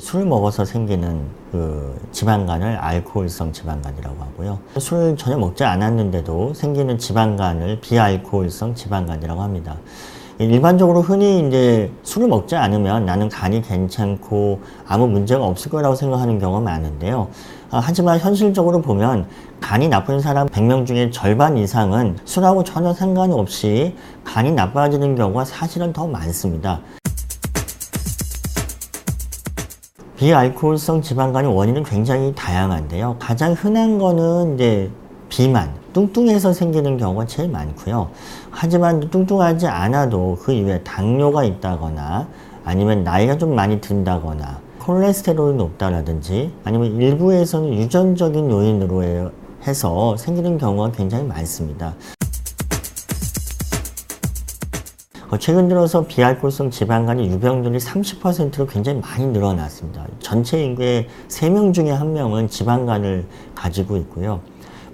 술 먹어서 생기는 그 지방간을 알코올성 지방간이라고 하고요. 술 전혀 먹지 않았는데도 생기는 지방간을 비알코올성 지방간이라고 합니다. 일반적으로 흔히 이제 술을 먹지 않으면 나는 간이 괜찮고 아무 문제가 없을 거라고 생각하는 경우가 많은데요. 아, 하지만 현실적으로 보면 간이 나쁜 사람 100명 중에 절반 이상은 술하고 전혀 상관없이 간이 나빠지는 경우가 사실은 더 많습니다. 비알코올성 지방간의 원인은 굉장히 다양한데요. 가장 흔한 거는 이제 비만, 뚱뚱해서 생기는 경우가 제일 많고요. 하지만 뚱뚱하지 않아도 그 이외에 당뇨가 있다거나 아니면 나이가 좀 많이 든다거나 콜레스테롤이 높다라든지 아니면 일부에서는 유전적인 요인으로 해서 생기는 경우가 굉장히 많습니다. 최근 들어서 비알코올성 지방간의 유병률이 30%로 굉장히 많이 늘어났습니다. 전체 인구의 3명 중에 1명은 지방간을 가지고 있고요.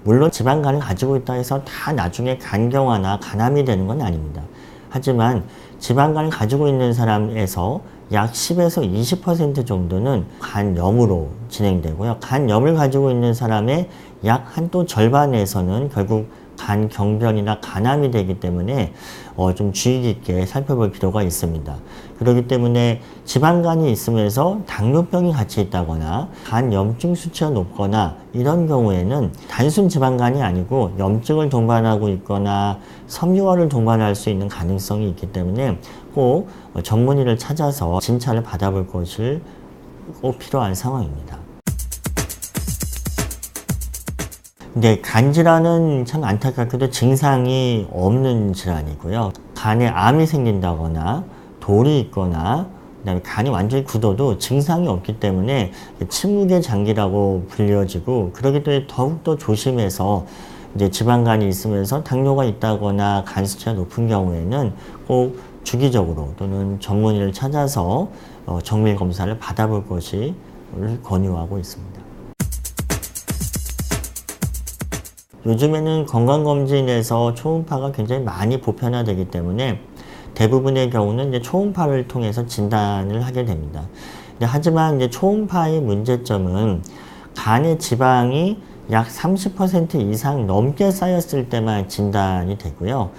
물론 지방간을 가지고 있다 해서 다 나중에 간경화나 간암이 되는 건 아닙니다. 하지만 지방간을 가지고 있는 사람에서 약 10에서 20% 정도는 간염으로 진행되고요. 간염을 가지고 있는 사람의 약 한 또 절반에서는 결국 간 경변이나 간암이 되기 때문에 어, 좀 주의 깊게 살펴볼 필요가 있습니다. 그렇기 때문에 지방간이 있으면서 당뇨병이 같이 있다거나 간 염증 수치가 높거나 이런 경우에는 단순 지방간이 아니고 염증을 동반하고 있거나 섬유화를 동반할 수 있는 가능성이 있기 때문에 꼭 전문의를 찾아서 진찰을 받아볼 것을 꼭 필요한 상황입니다. 근데 간 질환은 참 안타깝게도 증상이 없는 질환이고요. 간에 암이 생긴다거나 돌이 있거나 그다음에 간이 완전히 굳어도 증상이 없기 때문에 침묵의 장기라고 불려지고 그러기 때문에 더욱더 조심해서 이제 지방간이 있으면서 당뇨가 있다거나 간 수치가 높은 경우에는 꼭 주기적으로 또는 전문의를 찾아서 어, 정밀 검사를 받아볼 것이 권유하고 있습니다. 요즘에는 건강검진에서 초음파가 굉장히 많이 보편화되기 때문에 대부분의 경우는 이제 초음파를 통해서 진단을 하게 됩니다. 하지만 이제 초음파의 문제점은 간의 지방이 약 30% 이상 넘게 쌓였을 때만 진단이 되고요.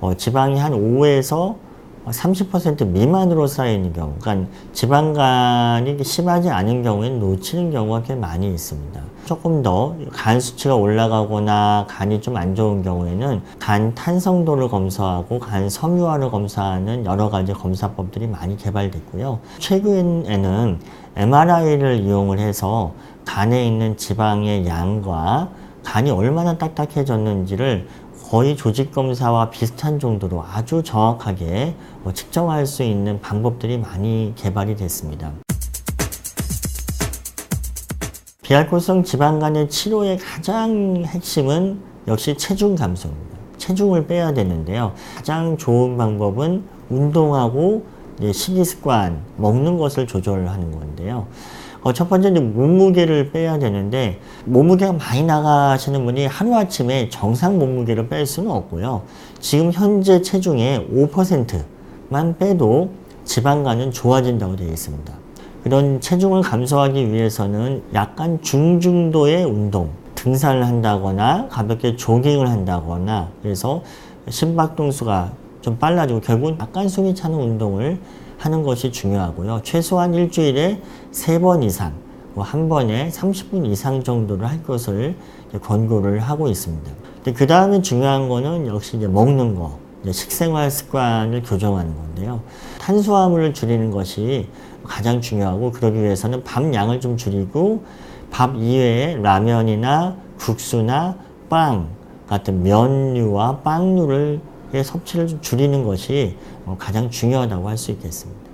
어, 지방이 한 5에서 30% 미만으로 쌓이는 경우, 그러니까 지방간이 심하지 않은 경우에는 놓치는 경우가 꽤 많이 있습니다. 조금 더 간 수치가 올라가거나 간이 좀 안 좋은 경우에는 간 탄성도를 검사하고 간 섬유화를 검사하는 여러 가지 검사법들이 많이 개발됐고요. 최근에는 MRI를 이용을 해서 간에 있는 지방의 양과 간이 얼마나 딱딱해졌는지를 거의 조직 검사와 비슷한 정도로 아주 정확하게 뭐 측정할 수 있는 방법들이 많이 개발이 됐습니다. 비알코올성 지방간의 치료의 가장 핵심은 역시 체중 감소입니다. 체중을 빼야 되는데요. 가장 좋은 방법은 운동하고 식이 습관, 먹는 것을 조절하는 건데요. 어, 첫 번째는 몸무게를 빼야 되는데 몸무게가 많이 나가시는 분이 하루아침에 정상 몸무게를 뺄 수는 없고요. 지금 현재 체중의 5%만 빼도 지방간은 좋아진다고 되어 있습니다. 그런 체중을 감소하기 위해서는 약간 중중도의 운동, 등산을 한다거나 가볍게 조깅을 한다거나 그래서 심박동수가 좀 빨라지고 결국은 약간 숨이 차는 운동을 하는 것이 중요하고요. 최소한 일주일에 세 번 이상, 뭐한 번에 30분 이상 정도를 할 것을 권고를 하고 있습니다. 그 다음에 중요한 거는 역시 이제 먹는 거, 이제 식생활 습관을 교정하는 건데요. 탄수화물을 줄이는 것이 가장 중요하고 그러기 위해서는 밥 양을 좀 줄이고 밥 이외에 라면이나 국수나 빵 같은 면류와 빵류를 섭취를 좀 줄이는 것이 어, 가장 중요하다고 할 수 있겠습니다.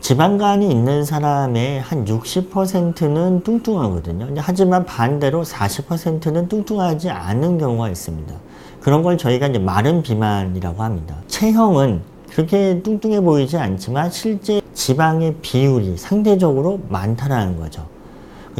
지방간이 있는 사람의 한 60%는 뚱뚱하거든요. 하지만 반대로 40%는 뚱뚱하지 않은 경우가 있습니다. 그런 걸 저희가 이제 마른 비만이라고 합니다. 체형은 그렇게 뚱뚱해 보이지 않지만 실제 지방의 비율이 상대적으로 많다라는 거죠.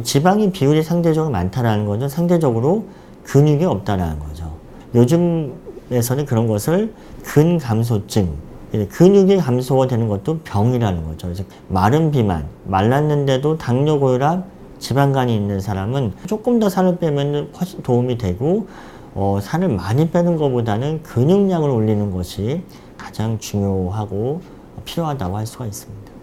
지방의 비율이 상대적으로 많다라는 거죠. 상대적으로 근육이 없다라는 거죠. 요즘에서는 그런 것을 근감소증 예, 근육이 감소되는 것도 병이라는 거죠. 그래서 마른 비만, 말랐는데도 당뇨, 고혈압, 지방간이 있는 사람은 조금 더 살을 빼면 훨씬 도움이 되고 어, 살을 많이 빼는 것보다는 근육량을 올리는 것이 가장 중요하고 필요하다고 할 수가 있습니다.